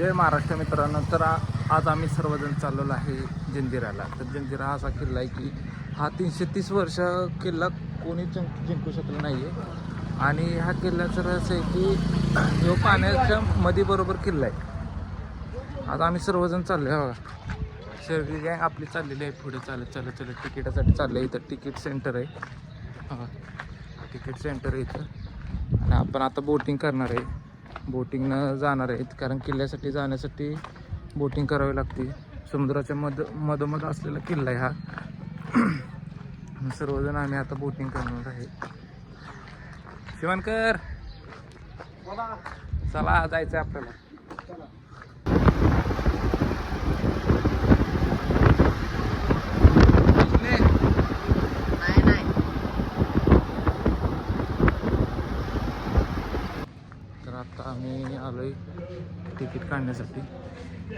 जय महाराष्ट्र मित्रांनो. तर आज आम्ही सर्वजण चाललेलो आहे जंजिराला तर जंजिरा हा असा किल्ला आहे की हा तीनशे तीस वर्ष किल्ला कोणी जिंक जिंकू शकला नाही आहे आणि ह्या किल्ल्याचं रहस्य आहे की जो पाण्याच्या मध्ये बरोबर किल्ला आहे. आज आम्ही सर्वजण चाललो आहे बघा. सर्व गँग आपली चाललेली आहे पुढे. चालत चालत चालत तिकिटासाठी चाललं आहे इथं. तिकीट सेंटर आहे. तिकीट सेंटर आहे इथं. आणि आपण आता बोटिंग करणार आहे. बोटिंगनं जाणार आहेत. कारण किल्ल्यासाठी जाण्यासाठी बोटिंग करावी लागते. समुद्राच्या मध मधोमध असलेला किल्ला आहे हा. सर्वजण आम्ही आता बोटिंग करणार आहे. शिवणकर! चला जायचं आपल्याला नाही नाही तर आता आम्ही आलो आहे तिकीट काढण्यासाठी.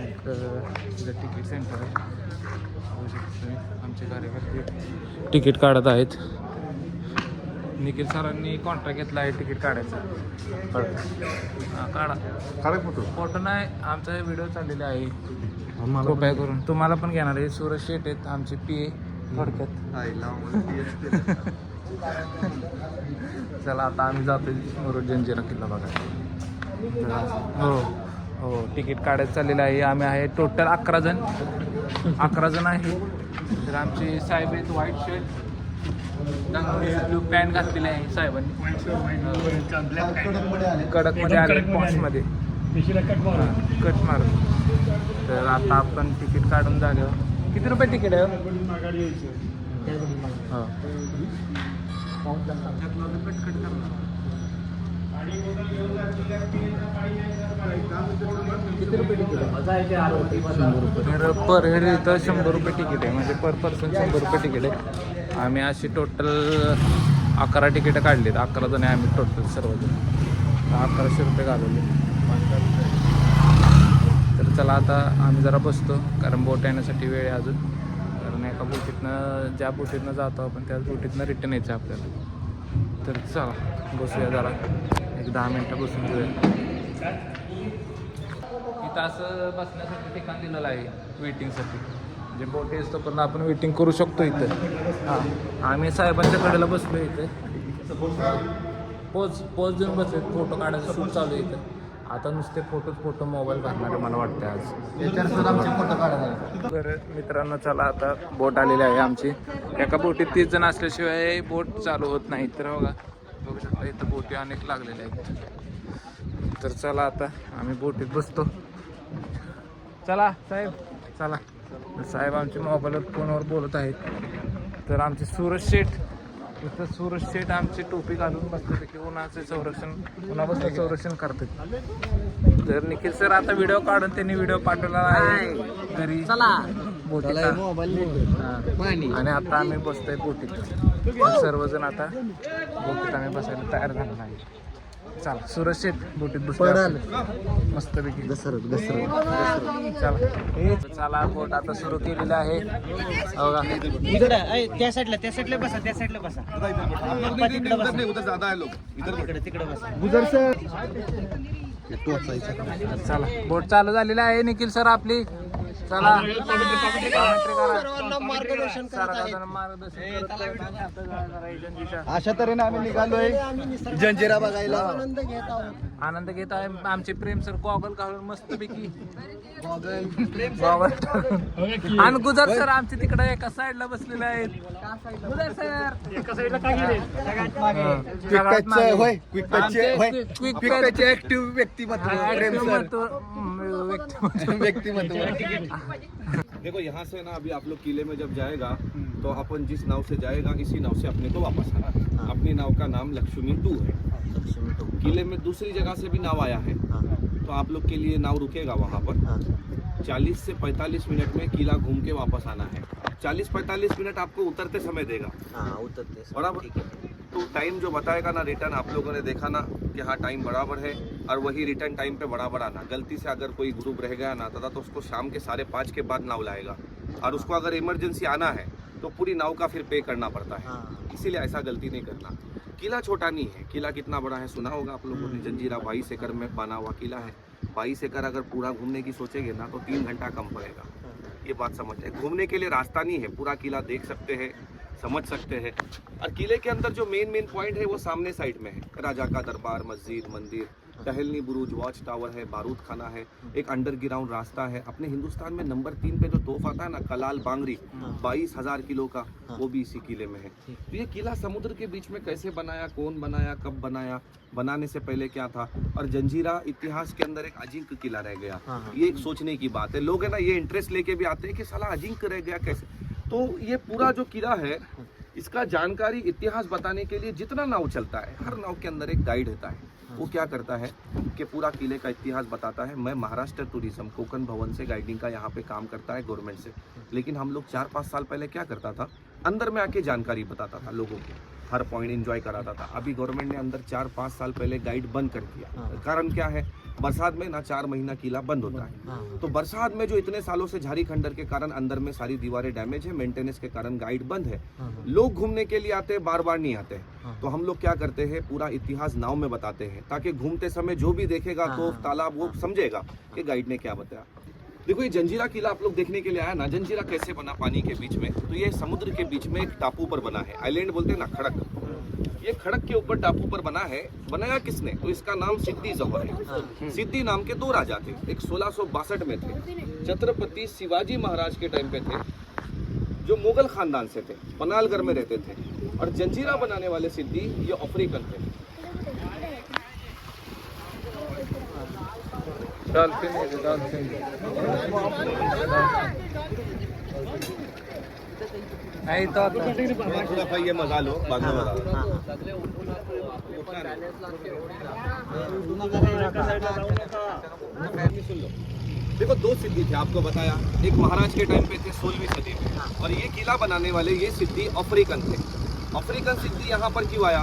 एक तिथं तिकीट सेंटर आहे. आमचे कार्यकर्ते तिकीट काढत आहेत. निखिल सरांनी कॉन्ट्रॅक्ट घेतला आहे तिकीट काढायचा. हां काढा. काढा फोटो? फोटो नाही आमचा व्हिडिओ चाललेला आहे. कृपया करून. तुम्हाला पण घेणार आहे. सूरज शेट आहेत आमचे पी ए थोडक्यात. चला आता आम्ही जातो जंजिरा किल्ला बघा हो. हो तिकीट काढायचं चाललेलं आहे. आम्ही आहे टोटल अकरा जण. अकरा जण आहे. तर आमचे साहेब आहेत व्हाईट शर्ट ब्लू पॅन्ट घातलेली आहे साहेबांनी. कडकमध्ये आले पॉशमध्ये कट मार तर आता आपण तिकीट काढून झालं. किती रुपये तिकीट आहे? हो किती रुपये तिकीट आहे तर पर हेड इथं शंभर रुपये तिकीट आहे. म्हणजे पर पर्सन शंभर रुपये तिकीट आहे. आम्ही अशी टोटल अकरा तिकीटं काढलीत. अकरा जण आहे आम्ही टोटल सर्वजण. अकराशे रुपये घालवले. तर चला आता आम्ही जरा बसतो कारण बोट येण्यासाठी वेळ आहे अजून. कारण एका बोटीतनं ज्या बोटीतनं जातो आपण त्याच बोटीतनं रिटर्न यायचं आपल्याला. तर चला बसूया जरा. एक दहा मिनटं बसून घेऊया इथं असं बसण्यासाठी ठिकाण दिलेलं आहे वेटिंगसाठी म्हणजे बोटी असतो पण आपण वेटिंग करू शकतो इथं. हां. आम्ही साहेबांच्या कडेला बसलो इथे. पोज पोज देऊन बसले. फोटो काढायचं शूट चालू आहे इथं. आता नुसते फोटोच फोटो मोबाईल घालणारे मला वाटते आज. याच्यावर सुद्धा आमचे फोटो काढायला तर मित्रांनो चला आता बोट आलेली आहे आमची. एका बोटीत तीस जण असल्याशिवाय बोट चालू होत नाही. तर बघा बघू शकता इथं बोटी अनेक लागलेल्या आहेत. तर चला आता आम्ही बोटीत बसतो. चला साहेब. चला. साहेब आमचे मोबाईलवर फोनवर बोलत आहेत. तर आमचे सूरज शेठ इथं सूरज शेठ आमची टोपी घालून बसते की उन्हाचे संरक्षण उन्हापासून संरक्षण करतात. तर निखिल सर आता व्हिडिओ काढून त्यांनी व्हिडिओ पाठवला आहे. घरी चला. बोटीचा. मोबाईल हा. पाणी. आणि आता आम्ही बसतोय बोटीत. सर्वजण आता बोटीत आम्ही बसायला तयार झालेलो आहे. चला शेठ बोटीत पडल. बसतो मस्तपैकी. घसरत घसरत. चला. हे चला बोट आता सुरू केलेली आहे. हो का? इकडे ऐ, त्या साईडला त्या साईडला बसा त्या साईडला बसा. तिकडे बसा. तिकडे तिकडे बसा. गुजर सर. चला. बोट चालू झालेली आहे निखिल सर आपली. चला. सर्वांना मार्गदर्शन करत आहेत. अशा तऱ्हेने आम्ही निघालोय. जंजिरा बघायला. आनंद घेत आहोत. आनंद घेत आहे. आमचे प्रेम सर गॉगल घालून मस्त पैकी गॉगल आणि गुजर सर आमचे तिकडे एका साईडला बसलेले आहेत. गुजर सर. एका साईडला क्विक टचचे होय. क्विक होय. क्विक क्विक टचचे ऍक्टिव्ह व्यक्तिमत्व प्रेम सर. व्यक्तिमत्व. देखो यहाँ से ना अभी आप लोग किले में जब जाएगा तो अपन जिस नाव से जाएगा इसी नाव से अपने को वापस आना है। अपनी नाव का नाम लक्ष्मी टू है। किले में दूसरी जगह से भी नाव आया है। तो आप लोग के लिए नाव रुकेगा वहाँ पर। 40 से 45 मिनट में किला घूम के वापस आना है। 40-45 मिनट आपको उतरते समय देगा। हाँ उतरते. बराबर तो टाइम जो बताएगा ना रिटर्न आप लोगों ने देखा ना कि हाँ टाइम बराबर है और वही रिटर्न टाइम पे बराबर आना। गलती से अगर कोई ग्रुप रह गया ना तथा तो उसको शाम के साढ़े पाँच के बाद नाव लाएगा। और उसको अगर इमरजेंसी आना है तो पूरी नाव का फिर पे करना पड़ता है। हाँ। इसीलिए ऐसा गलती नहीं करना। किला छोटा नहीं है। किला कितना बड़ा है सुना होगा आप लोगों ने? जंजीरा बाईस एकड़ में बना हुआ किला है। बाईस एकड़ अगर पूरा घूमने की सोचेंगे ना तो तीन घंटा कम पड़ेगा। ये बात समझ है घूमने के लिए रास्ता नहीं है। पूरा किला देख सकते हैं। समझ सकते हैं। और किले के अंदर जो मेन मेन पॉइंट है वो सामने साइड में है। राजा का दरबार मस्जिद मंदिर टहलनी बुरुज वॉच टावर है बारूद खाना है एक अंडरग्राउंड रास्ता है। अपने हिंदुस्तान में नंबर तीन पे जो तोहफा आता है ना कलाल बांगरी बाईस हज़ार किलो का वो भी इसी किले में है। तो ये किला समुद्र के बीच में कैसे बनाया कौन बनाया कब बनाया बनाने से पहले क्या था? और जंजीरा इतिहास के अंदर एक अजिंक किला रह गया। ये एक सोचने की बात है। लोग है ना ये इंटरेस्ट लेके भी आते हैं कि साला अजिंक रह गया कैसे? तो ये पूरा जो किला है, इसका जानकारी इतिहास बताने के लिए जितना नाव चलता है, हर नाव के अंदर एक गाइड होता है। वो क्या करता है कि पूरा किले का इतिहास बताता है। मैं महाराष्ट्र टूरिज़्म कोकन भवन से गाइडिंग का यहाँ पे काम करता है गवर्नमेंट से। लेकिन हम लोग चार पाँच साल पहले क्या करता था? अंदर में आके जानकारी बताता था लोगों को। हर पॉइंट एंजॉय कराता था। अभी गवर्नमेंट ने अंदर चार पाँच साल पहले गाइड बंद कर दिया। कारण क्या है? बरसात में ना चार महीना किला बंद होता है। तो बरसात में जो इतने सालों से झारी खंडर के कारण अंदर में सारी दीवारें डैमेज है मेंटेनेंस के कारण गाइड बंद है। लोग घूमने के लिए आते हैं बार बार नहीं आते। तो हम लोग क्या करते हैं? पूरा इतिहास नाव में बताते हैं ताकि घूमते समय जो भी देखेगा तो तालाब वो समझेगा कि गाइड ने क्या बताया। देखो, ये जंजीरा किला आप लोग देखने के लिए आया ना, जंजीरा कैसे बना पानी के बीच में? तो ये समुद्र के बीच में एक टापू पर बना है आइलैंड बोलते हैं ना, खड़क। ये खड़क के ऊपर टापू पर बना है, बनाया किसने? तो इसका नाम सिद्धि जौहर है। सिद्धि नाम के दो राजा थे, एक सोलह में थे, छत्रपति शिवाजी महाराज के टाइम पे थे, जो मुगल खानदान से थे, पनालगढ़ में रहते थे। और जंजीरा बनाने वाले सिद्धि ये अफ्रीकन थे। डॉल्फिन ते, डॉल्फिन नाही तो थोड़ा सा ये मज़ा लो बाद में। देखो दो सिद्धि थे आपको बताया। एक महाराज के टाइम पे थे सोलहवीं सदी में। और ये किला बनाने वाले ये सिद्धि अफ्रीकन थे। अफ्रीकन सिद्धि यहाँ पर क्यों आया?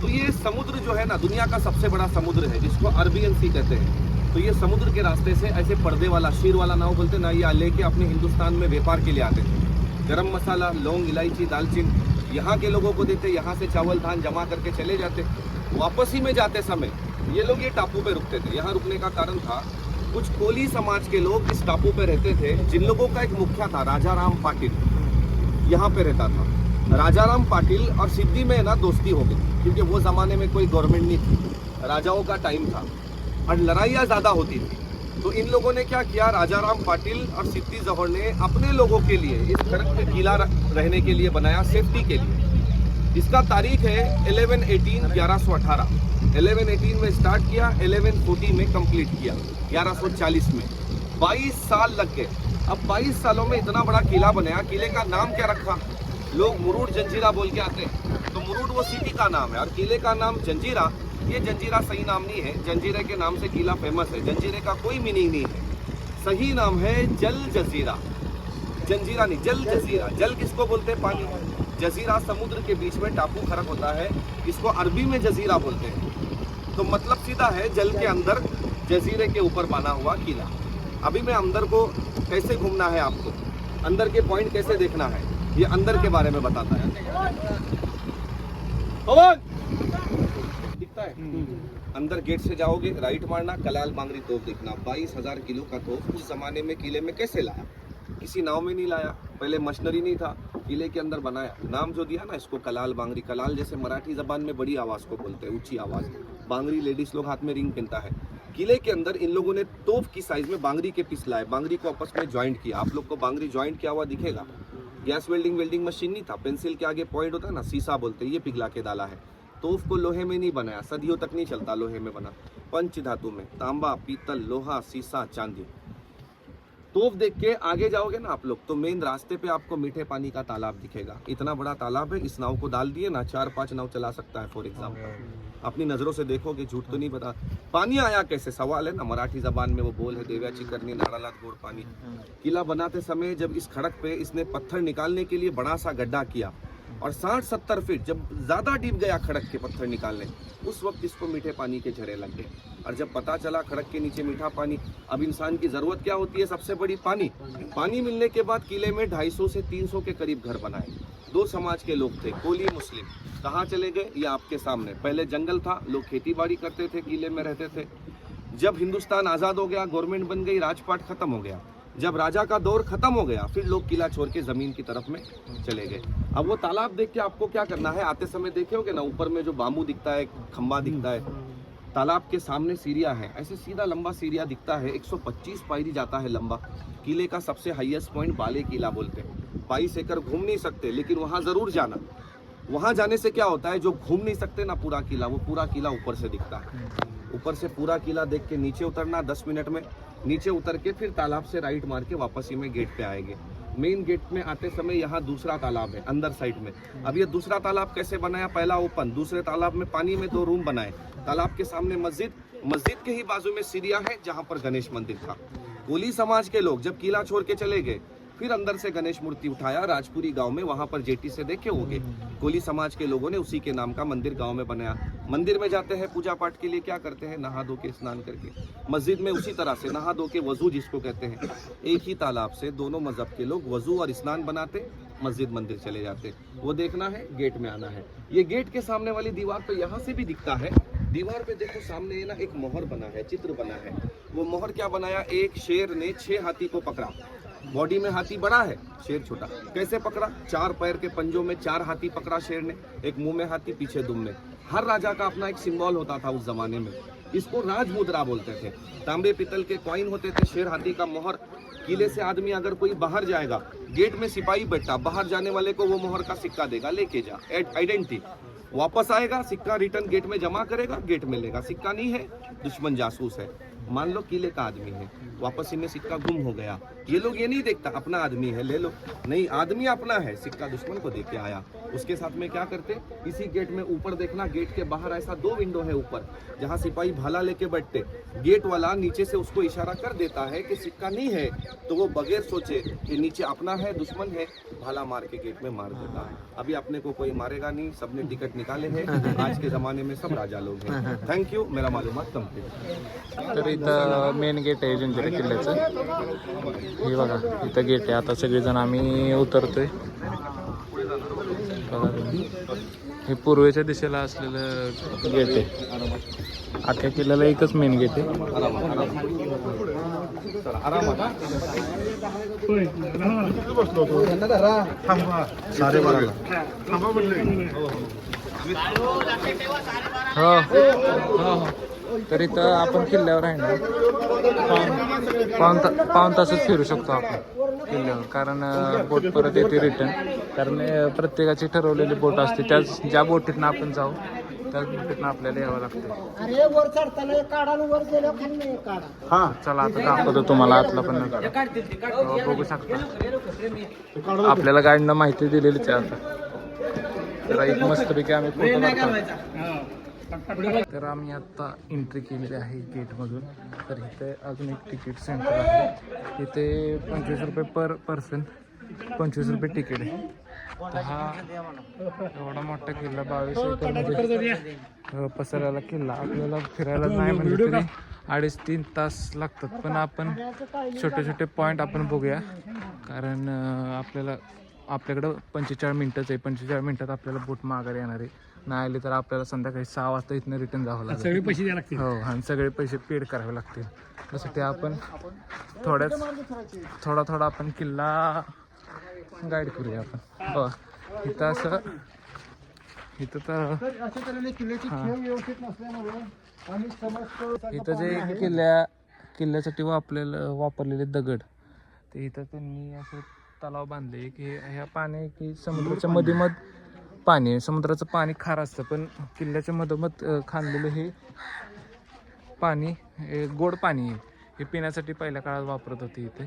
तो ये समुद्र जो है ना दुनिया का सबसे बड़ा समुद्र है जिसको अरबियन सी कहते हैं। तो ये समुद्र के रास्ते से ऐसे पर्दे वाला शीर वाला नाव बोलते ना ये लेके अपने हिंदुस्तान में व्यापार के लिए आते थे गरम मसाला, लौंग, इलायची, दालचीन, यहाँ के लोगों को देते यहाँ से चावल, धान जमा करके चले जाते वापसी में जाते समय ये लोग ये टापू पे रुकते थे। यहाँ रुकने का कारण था, कुछ कोली समाज के लोग इस टापू पे रहते थे, जिन लोगों का एक मुखिया था राजा राम पाटिल। यहाँ पे रहता था। राजा राम पाटिल और सिद्धि में ना दोस्ती हो गई, क्योंकि वो जमाने में कोई गवर्नमेंट नहीं थी। राजाओं का टाइम था। और लड़ाइयाँ ज़्यादा होती थी। तो इन लोगों ने क्या किया? राजा राम पाटिल और सिद्धि जौहर ने अपने लोगों के लिए, इस खड़क किला रहने के लिए बनाया सेफ्टी के लिए। इसका तारीख है 11 18 1118 11 18 में स्टार्ट किया 11 40 में कंप्लीट किया 1140 में। 22 साल लग गए। अब 22 सालों में इतना बड़ा किला बनाया, किले का नाम क्या रखा? लोग मुरूड जंजीरा बोल के आते हैं। तो मुरूड वो सिटी का नाम है। और किले का नाम जंजीरा ये जंजीरा सही नाम नहीं है जंजीरे के नाम से किला फ़ेमस है। जंजीरे का कोई मीनिंग नहीं है। सही नाम है जल जजीरा। जंजीरा नहीं जल जजीरा। जल किसको बोलते हैं पानी? जजीरा समुद्र के बीच में टापू खड़क होता है इसको अरबी में जजीरा बोलते हैं। तो मतलब सीधा है जल के अंदर जजीरे के ऊपर बना हुआ किला। अभी मैं अंदर को कैसे घूमना है आपको? अंदर के पॉइंट कैसे देखना है? ये अंदर के बारे में बताता है। पवन है। अंदर गेट से जाओगे राइट मारना कलाल बांगरी तोप दिखना। बाईस हज़ार किलो का तोप उस जमाने में किले में कैसे लाया? किसी नाव में नहीं लाया। पहले मशीनरी नहीं था किले के अंदर बनाया। नाम जो दिया ना इसको कलाल बांगरी कलाल जैसे मराठी जबान में बड़ी आवाज़ को बोलते हैं ऊँची आवाज़। बांगरी लेडीज़ लोग हाथ में रिंग पहनता है। किले के अंदर इन लोगों ने तोप की साइज़ में बांगरी के पीस लाए। बांगरी को आपस में ज्वाइंट किया। आप लोग को बांगरी ज्वाइंट किया हुआ दिखेगा। गैस वेल्डिंग वेल्डिंग मशीन नहीं था। पेंसिल के आगे पॉइंट होता है ना सीसा बोलते हैं ये पिघला के डाला है। तोफ को लोहे में नहीं बनाया, सदियों तक नहीं चलता लोहे में बना। पंच धातु में, तांबा, पीतल, लोहा, सीसा, चांदी। तोफ देख के आगे जाओगे ना आप लोग तो मेन रास्ते पे आपको मीठे पानी का तालाब दिखेगा। इतना बड़ा तालाब है, इस नाव को डाल दिए ना, चार पाँच नाव चला सकता है फॉर एग्ज़ाम्पल अपनी नज़रों से देखोगे, झूठ तो नहीं बता। पानी आया कैसे? सवाल है ना, मराठी जबान में वो बोल है देव्याची करनी नाड़ालात गोड़ पानी। किला बनाते समय जब इस खड़क पे इसने पत्थर निकालने के लिए बड़ा सा गड्ढा किया और साठ सत्तर फीट जब ज़्यादा डीप गया खड़क के पत्थर निकालने, उस वक्त इसको मीठे पानी के झरे लग गए। और जब पता चला खड़क के नीचे मीठा पानी, अब इंसान की ज़रूरत क्या होती है सबसे बड़ी? पानी। पानी मिलने के बाद किले में 250 से 300 के करीब घर बनाए। दो समाज के लोग थे, कोली मुस्लिम। कहाँ चले गए? ये आपके सामने। पहले जंगल था, लोग खेती बाड़ी करते थे, किले में रहते थे। जब हिंदुस्तान आज़ाद हो गया गवर्नमेंट बन गई, राजपाट खत्म हो गया। जब राजा का दौर खत्म हो गया, फिर लोग किला छोड़ के ज़मीन की तरफ़ में चले गए। अब वो तालाब देख के आपको क्या करना है? आते समय देखे होगे ना, ऊपर में जो बाम्बू दिखता है, खंबा दिखता है, तालाब के सामने सीरिया है। ऐसे सीधा लंबा सीरिया दिखता है 125 पायरी जाता है लंबा। किले का सबसे हाईएस्ट पॉइंट बाले किला बोलते हैं। बाईस एकड़ घूम नहीं सकते, लेकिन वहाँ ज़रूर जाना। वहाँ जाने से क्या होता है, जो घूम नहीं सकते ना पूरा किला, वो पूरा किला ऊपर से दिखता है। ऊपर से पूरा किला देख के नीचे उतरना, दस मिनट में। नीचे उतर के फिर तालाब से राइट मार के वापस में गेट पे आएँगे। मेन गेट में आते समय यहाँ दूसरा तालाब है, अंदर साइड में। अब ये दूसरा तालाब कैसे बनाया? पहला ओपन दूसरे तालाब में पानी में दो रूम बनाए। तालाब के सामने मस्जिद मस्जिद के ही बाजू में सीरिया है जहाँ पर गणेश मंदिर था। कोली समाज के लोग जब किला छोड़ के चले गए फिर अंदर से गणेश मूर्ति उठाया, राजपुरी गाँव में, वहाँ पर जेटी से देखे होंगे। कोली समाज के लोगों ने उसी के नाम का मंदिर गाँव में बनाया। मंदिर में जाते हैं पूजा पाठ के लिए, क्या करते हैं? नहा धो के स्नान करके। मस्जिद में उसी तरह से नहा धो के वज़ू जिसको कहते हैं, एक ही तालाब से दोनों मज़हब के लोग वज़ू और स्नान बनाते, मस्जिद मंदिर चले जाते। वो देखना है, गेट में आना है। ये गेट के सामने वाली दीवार तो यहाँ से भी दिखता है। दीवार पे देखो, सामने ना एक मोहर बना है, चित्र बना है। वो मोहर क्या बनाया? एक शेर ने छह हाथी को पकड़ा। बॉडी में हाथी बड़ा है, शेर छोटा। कैसे पकड़ा? चार पैर के पंजों में चार हाथी पकड़ा शेर ने, एक मुँह में हाथी, पीछे दुम में। हर राजा का अपना एक सिंबल होता था उस जमाने में। इसको राज मुद्रा बोलते थे। तांबे पितल के कॉइन होते थे, शेर हाथी का मोहर किले से आदमी अगर कोई बाहर जाएगा, गेट में सिपाही बैठा बाहर जाने वाले को वो मोहर का सिक्का देगा, लेके जा आइडेंटिटी। वापस आएगा, सिक्का रिटर्न गेट में जमा करेगा, गेट में लेगा। सिक्का नहीं है, दुश्मन जासूस है। मान लो किले का आदमी है, वापस में सिक्का गुम हो गया। ये लोग ये नहीं देखता, अपना आदमी है, ले लो। नहीं, आदमी अपना है, सिक्का दुश्मन को दे के आया। उसके साथ में क्या करते? इसी गेट में ऊपर देखना, गेट के बाहर ऐसा दो विंडो है ऊपर, जहाँ सिपाही भाला लेके बैठते। गेट वाला नीचे से उसको इशारा कर देता है कि सिक्का नहीं है तो वो बगैर सोचे कि नीचे अपना है, दुश्मन है भाला मार के गेट में मार देता। है। अभी अपने को कोई मारेगा नहीं सबने टिकट निकाले हैं। आज के जमाने में सब राजा लोग हैं। थैंक यू मेरा मालूम कंप्लीट तर इथं मेन गेट आहे जंजिरा किल्ल्याचं. हे बघा इथं गेट आहे. आता सगळेजण आम्ही उतरतोय. हे पूर्वेच्या दिशेला असलेलं गेट आहे. अख्ख्या किल्ल्याला एकच मेन गेट आहे. हो हो हो तर इथं आपण किल्ल्यावर आहे ना पाऊन पाऊन तासच फिरू शकतो आपण किल्ल्यावर. कारण बोट परत येते रिटर्न कारण प्रत्येकाची ठरवलेली बोट असते. त्याच ज्या बोटीतनं आपण जाऊ बोटीतनं आपल्याला यावं लागतं. अरे वर चढताना काढा आणि वर खाली काढा. हा चला आता दाखवतो तुम्हाला आतला पण. हो, बघू शकता. आपल्याला गाडीनं माहिती दिलेलीच आहे आता. तर एक मस्तपैकी आम्ही फोटो तर आम्ही आता एंट्री केलेली आहे गेटमधून तर इथे अजून एक तिकीट सेंटर आहे. इथे पंचवीस रुपये पर पर्सन पंचवीस रुपये तिकीट आहे. हा एवढा मोठा किल्ला बावीस पसरलेला किल्ला. आपल्याला फिरायला नाही म्हणजे अडीच तीन तास लागतात. पण आपण छोटे छोटे पॉईंट आपण बघूया. कारण आपल्याला आपल्याकडं पंचेचाळीस मिनटंच आहे. पंचेचाळीस मिनटात आपल्याला बोट माघारी येणार आहे. नाही आली तर आपल्याला संध्याकाळी सहा वाजता इथनं रिटर्न जावं लागेल. सगळे पैसे द्यावे लागतील. हो आणि सगळे पैसे पेड करावे लागतील. त्यासाठी आपण थोड्याच थोडा थोडा आपण किल्ला गाईड करूया आपण. हो इथं असं इथं तर इथं जे किल्ल्या किल्ल्यासाठी वापरलेलं वापरलेले दगड ते इथं त्यांनी असं तलाव बांधले. की ह्या पाणी की समुद्राच्या मधोमध पाणी आहे. समुद्राचं पाणी खार असतं पण किल्ल्याच्या मधोमध खांदलेलं हे पाणी हे गोड पाणी आहे. हे पिण्यासाठी पहिल्या काळात वापरत होते इथे.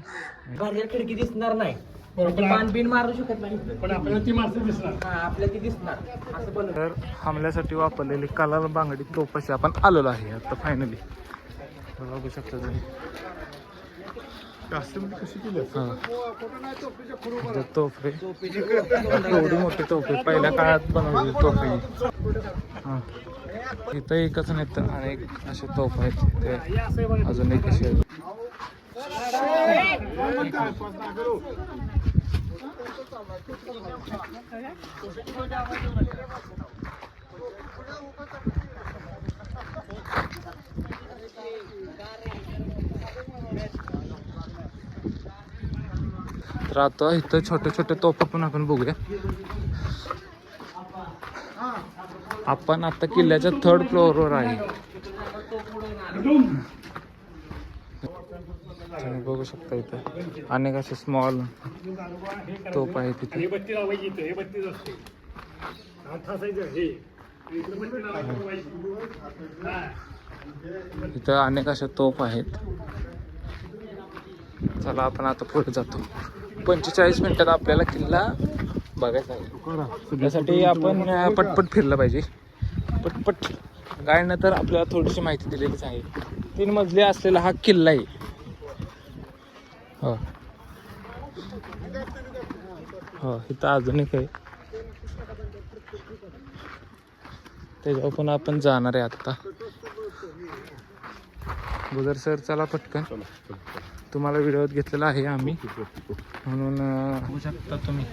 बाहेर खिडकी दिसणार नाही. पान बिन मारू शकत नाही. पण आपल्याला ती माणसं दिसणार. आपल्याला ती दिसणार. असं पण तर हमल्यासाठी वापरलेली कलाल बांगडी तोपाशी आपण आलेलो आहे आता फायनली बघू शकता तुम्ही. हा. तोफ. एवढी मोठी तोफ. पहिल्या काळात बनवलेली तोफ. हा. इथं एकच नाही तर अनेक असे तोफ आहेत. ते अजून एक असे तर आता इथं छोटे छोटे तोफा पण आपण बघूया. आपण आता किल्ल्याच्या थर्ड फ्लोअरवर आहे. तुम्ही बघू शकता इथं अनेक असे स्मॉल तोप आहेत तिथे इथं अनेक अशा तोफ आहेत. चला आपण आता पुढे जातो. पंचेचाळीस मिनिटात आपल्याला किल्ला बघायचा त्यासाठी आपण पटपट फिरलं पाहिजे. पटपट गायनं तर आपल्याला थोडीशी माहिती दिलेलीच आहे. तीन मजली असलेला हा किल्ला आहे. हो. हो इथं अजून एक आहे. त्याच्यावर पण आपण जाणार आहे आत्ता गुजर सर चला पटकन. तुम्हाला व्हिडिओत घेतलेला आहे आम्ही. म्हणून बघू शकता तुम्ही.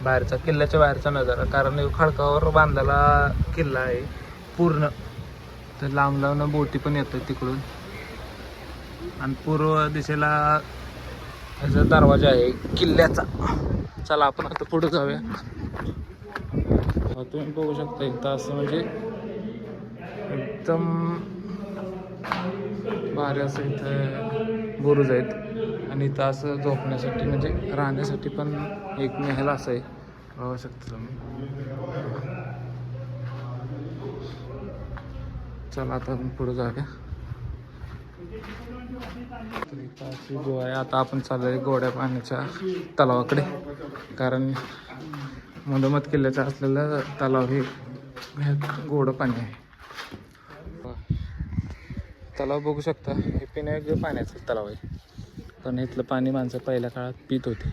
बाहेरचा किल्ल्याच्या बाहेरचा नजारा. कारण खडकावर बांधलेला किल्ला आहे पूर्ण. तर लांब लांब बोटी पण येतात तिकडून. आणि पूर्व दिशेला ह्याचा दरवाजा आहे किल्ल्याचा. चला आपण आता पुढे जाऊया. तुम्ही बघू शकता इथं असं म्हणजे एकदम भारी असं इथं बुरुज आहेत. आणि इथं असं झोपण्यासाठी म्हणजे राहण्यासाठी पण एक महल असं आहे. बघू शकता तुम्ही. चला आता आपण पुढे जाऊया. तर इथं अशी जो आहे. आता आपण चाललोय गोड्या पाण्याच्या तलावाकडे. कारण मधोमध किल्ल्याचा असलेलं तलाव हे गोडं पाणी आहे. तलाव बघू शकता. हे पिण्यायोग्य पाण्याचं तलाव आहे. पण इथलं पाणी माणसं पहिल्या काळात पित होते.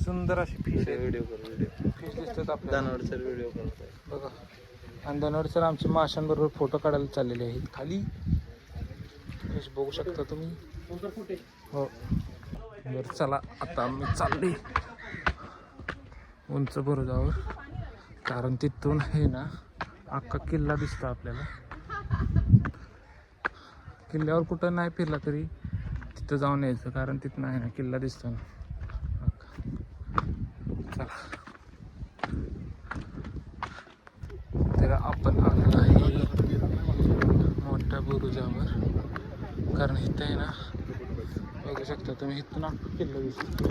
सुंदर अशी फिश व्हिडिओ फिश दिसतात आपल्याला व्हिडिओ बघा. आणि धनवड सर आमचे माशांबरोबर फोटो काढायला चाललेले आहेत खाली. फिश बघू शकता तुम्ही. हो. बरं चला. आता मी चालले उंच बुरुजावर कारण तिथून आहे ना अख्खा किल्ला दिसतो आपल्याला. किल्ल्यावर कुठं नाही फिरला तरी तिथं जाऊन यायचं कारण तिथं नाही ना किल्ला दिसतो ना. चला. तर आपण आलो आहे मोठ्या बुरुजावर कारण इथं आहे ना बघू शकता तुम्ही इथून अख्खा किल्ला दिसतो.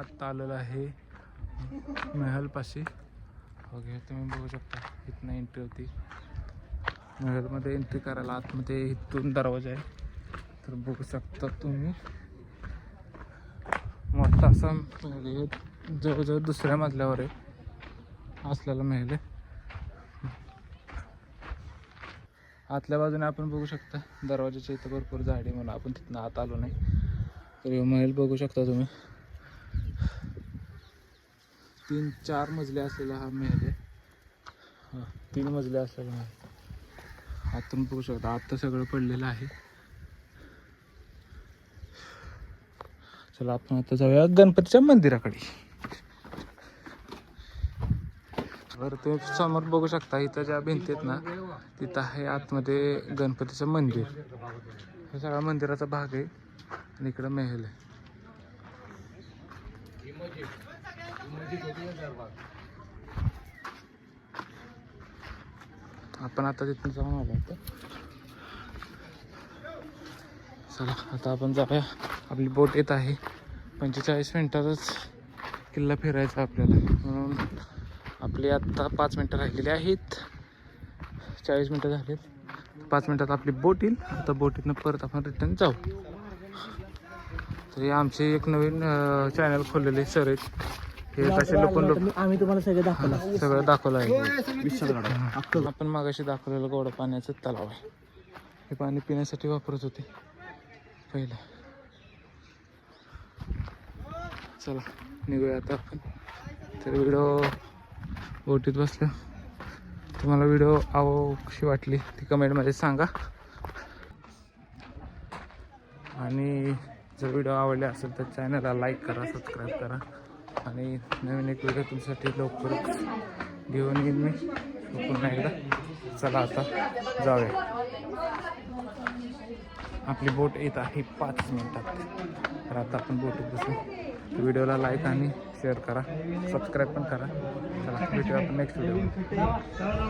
आत्ता आलेलं आहे. महलपाशी. ओके हो, तुम्ही बघू शकता. इथनं एंट्री होती. महलमध्ये एंट्री करायला आतमध्ये इथून दरवाजा आहे. तर बघू शकता तुम्ही. मोठा असा जवळजवळ दुसऱ्या मजल्यावर आहे. असलेला महल आहे. आतल्या बाजूने आपण बघू शकता दरवाजाच्या इथं भरपूर झाडी म्हणून आपण तिथनं आत आलो नाही. तर महल बघू शकता तुम्ही. तीन चार मजले असलेला हा महल आहे. हां तीन मजले असलेला महल आतून बघू शकता आत्ता सगळं पडलेलं आहे. चला आपण आता जाऊया गणपतीच्या मंदिराकडे. बरं तुम्ही समोर बघू शकता इथं ज्या भिंतीत ना तिथं आहे आतमध्ये गणपतीचं मंदिर. हे सगळा मंदिराचा भाग आहे आणि इकडं महल आहे. आपण आता तिथून जाऊन आलो होतो चला आता आपण जाऊया. आपली बोट येत आहे. पंचेचाळीस मिनटातच किल्ला फिरायचा आपल्याला. म्हणून आपली आत्ता पाच मिनटं राहिलेली आहेत. चाळीस मिनटं झालीत. पाच मिनटात आपली बोट येईल. आता बोटीतनं परत आपण रिटर्न जाऊ. तरी आमचे एक नवीन चॅनल खोललेले सर आहेत. हे तसे लपून लपून आम्ही तुम्हाला सगळे दाखवला. सगळं दाखवलं आहे. आपण मागाशी दाखवलेलं गोड पाण्याचं तलाव आहे. हे पाणी पिण्यासाठी वापरत होते. पहिलं. चला निघूया आता आपण. तर व्हिडिओ बोटीत बसलो. तुम्हाला व्हिडिओ आव कशी वाटली ती कमेंटमध्ये सांगा. आणि जर व्हिडिओ आवडले असेल तर चॅनलला लाईक करा सबस्क्राईब करा. आणि नवीन एक व्हिडिओ तुमच्यासाठी लवकरच घेऊन येईन मी. पुन्हा एकदा. चला आता जाऊया. आपली बोट येत आहे पाच मिनिटात. तर आता आपण बोट बसून व्हिडिओला लाईक आणि शेअर करा. सबस्क्राईब पण करा. चला भेटूया आपण नेक्स्ट व्हिडिओ